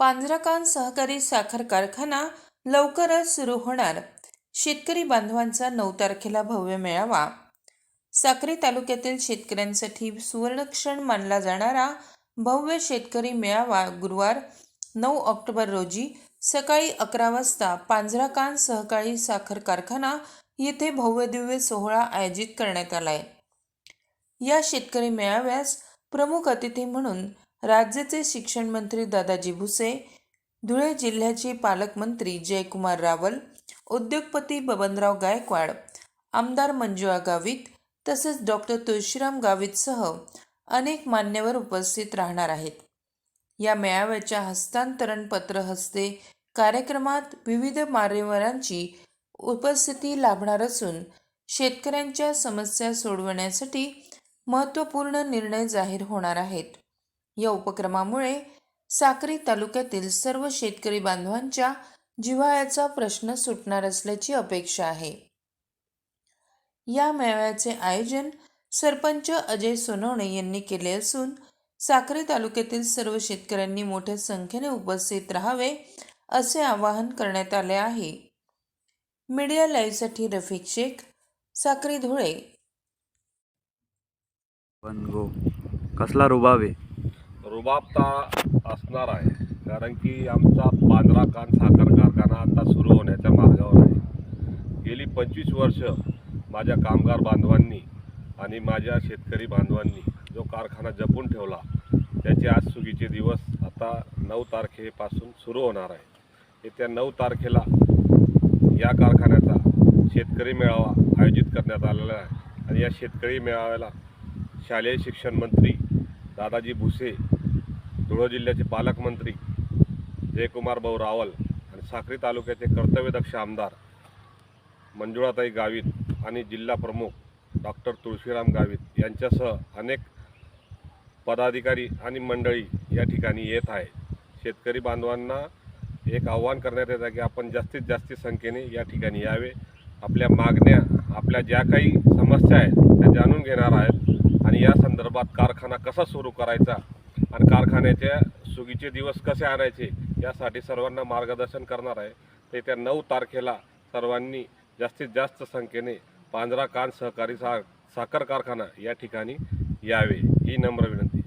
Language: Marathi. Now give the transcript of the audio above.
पांझराकान सहकारी साखर कारखाना लवकरच सुरू होणार. शेतकरी बांधवांचा नऊ तारखेला भव्य मेळावा. साक्री तालुक्यातील शेतकऱ्यांसाठी सुवर्णक्षण मानला जाणारा भव्य शेतकरी मेळावा गुरुवार नऊ ऑक्टोबर रोजी सकाळी अकरा वाजता पांझराकान सहकारी साखर कारखाना येथे भव्यदिव्य सोहळा आयोजित करण्यात आलाय. या शेतकरी मेळाव्यास प्रमुख अतिथी म्हणून राज्याचे शिक्षण मंत्री दादाजी भुसे धुळे जिल्ह्याचे पालकमंत्री जयकुमार रावल उद्योगपती बबनराव गायकवाड आमदार मंजुळा गावित तसेच डॉक्टर तुळशीराम गावितसह अनेक मान्यवर उपस्थित राहणार आहेत. या मेळाव्याच्या हस्तांतरण पत्र हस्ते कार्यक्रमात विविध मान्यवरांची उपस्थिती लाभणार असून शेतकऱ्यांच्या समस्या सोडवण्यासाठी महत्त्वपूर्ण निर्णय जाहीर होणार आहेत. या उपक्रमामुळे साक्री तालुक्यातील सर्व शेतकरी बांधवांच्या जिव्हाळ्याचा प्रश्न सुटणार असल्याची अपेक्षा आहे. या मेळाव्याचे आयोजन सरपंच अजय सोनवणे यांनी केले असून साक्री तालुक्यातील सर्व शेतकऱ्यांनी मोठ्या संख्येने उपस्थित राहावे असे आवाहन करण्यात आले आहे. मीडिया लाईव्हसाठी रफिक शेख साक्री धुळे. पण गो कसला रुबावे रुबाबता असणार आहे. कारण की आमचा पांढरा कान साखर कारखाना आता सुरू होण्याच्या मार्गावर आहे. गेली पंचवीस वर्ष माझ्या कामगार बांधवांनी आणि माझ्या शेतकरी बांधवांनी जो कारखाना जपून ठेवला त्याचे आज सुगीचे दिवस आता नऊ तारखेपासून सुरू होणार आहे. येत्या नऊ तारखेला या कारखान्याचा शेतकरी मेळावा आयोजित करण्यात आलेला आहे. आणि या शेतकरी मेळाव्याला शालेय शिक्षण मंत्री दादाजी भुसे धुळे जिल्ह्याचे पालकमंत्री जयकुमार भाऊ रावल आणि साक्री तालुक्याचे कर्तव्यदक्ष आमदार मंजुळाताई गावित आणि जिल्हा प्रमुख डॉक्टर तुळशीराम गावित यांच्यासह अनेक पदाधिकारी आणि मंडळी या ठिकाणी येत आहे शेतकरी बांधवांना एक आव्हान करण्यात येतं की आपण जास्तीत जास्त संख्येने या ठिकाणी यावे. आपल्या मागण्या आपल्या ज्या काही समस्या आहेत त्या जाणून घेणार आहेत आणि या संदर्भात कारखाना कसा सुरू करायचा आणि कारखान्याच्या सुगीचे दिवस कसे आणायचे यासाठी सर्वांना मार्गदर्शन करणार आहे. ते त्या नऊ तारखेला सर्वांनी जास्तीत जास्त संख्येने पांजरा कान सहकारी सा साखर कारखाना या ठिकाणी यावे ही नम्र विनंती.